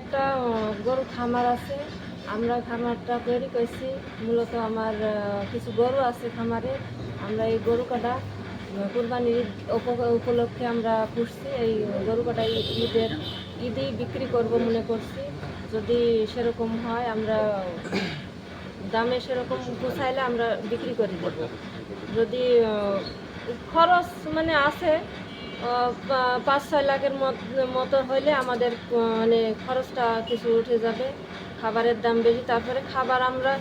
একটা গরু খামার আছে। আমরা খামারটা তৈরি করছি। মূলত আমার কিছু গরু আছে খামারে। আমরা এই গরু কাটা কুরবানির উপলক্ষে আমরা পুষছি। এই গরু কাটা ঈদের ঈদেই বিক্রি করব মনে করছি। যদি সেরকম হয়, আমরা দামে সেরকম পোষাইলে আমরা বিক্রি করে দেব। যদি খরচ মানে আছে পাঁচ, ছয় লাখের মতো হইলে আমাদের মানে খরচটা কিছু উঠে যাবে, খাবারের দাম বেশি। তারপরে খাবার আমরা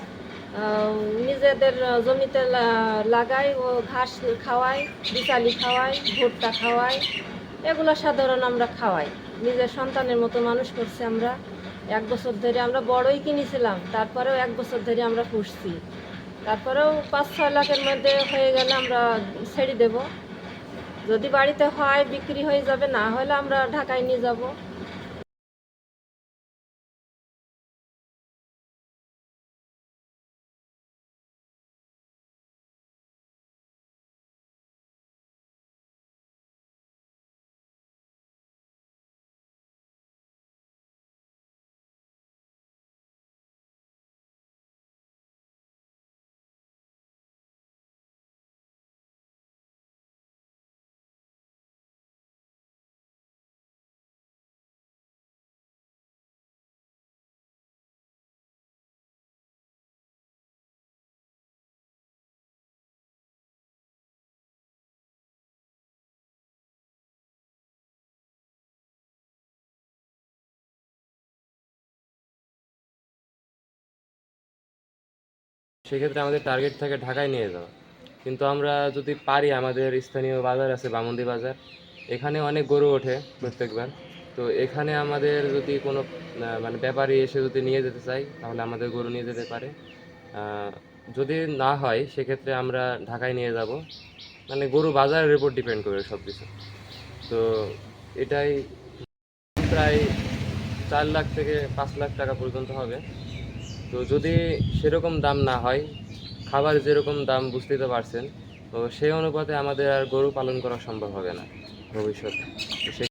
নিজেদের জমিতে লাগাই ও ঘাস খাওয়াই, বিচালি খাওয়াই, ভুট্টা খাওয়াই, এগুলো সাধারণ আমরা খাওয়াই। নিজের সন্তানের মতো মানুষ করছি আমরা। এক বছর ধরে আমরা বড়ই কিনেছিলাম, তারপরেও এক বছর ধরে আমরা পুষছি। তারপরেও পাঁচ, ছয় লাখের মধ্যে হয়ে গেলে আমরা ছেড়ে দেব। যদি বাড়িতে হয় বিক্রি হয়ে যাবে না হলে আমরা ঢাকায় নিয়ে যাব। সেক্ষেত্রে আমাদের টার্গেট থাকে ঢাকায় নিয়ে যাওয়া। কিন্তু আমরা যদি পারি, আমাদের স্থানীয় বাজার আছে বামন্দি বাজার, এখানে অনেক গরু ওঠে প্রত্যেকবার। তো এখানে আমাদের যদি কোনো মানে ব্যাপারী এসে যদি নিয়ে যেতে চাই তাহলে আমাদের গরু নিয়ে যেতে পারে। যদি না হয়, সেক্ষেত্রে আমরা ঢাকায় নিয়ে যাব। মানে গরু বাজারের উপর ডিপেন্ড করে সব কিছু তো এটাই প্রায় চার লাখ থেকে পাঁচ লাখ টাকা পর্যন্ত হবে। তো যদি সেরকম দাম না হয়, খাবার যেরকম দাম বুঝতেই তো পারছেন, তো সেই অনুপাতে আমাদের আর গরু পালন করা সম্ভব হবে না ভবিষ্যতে।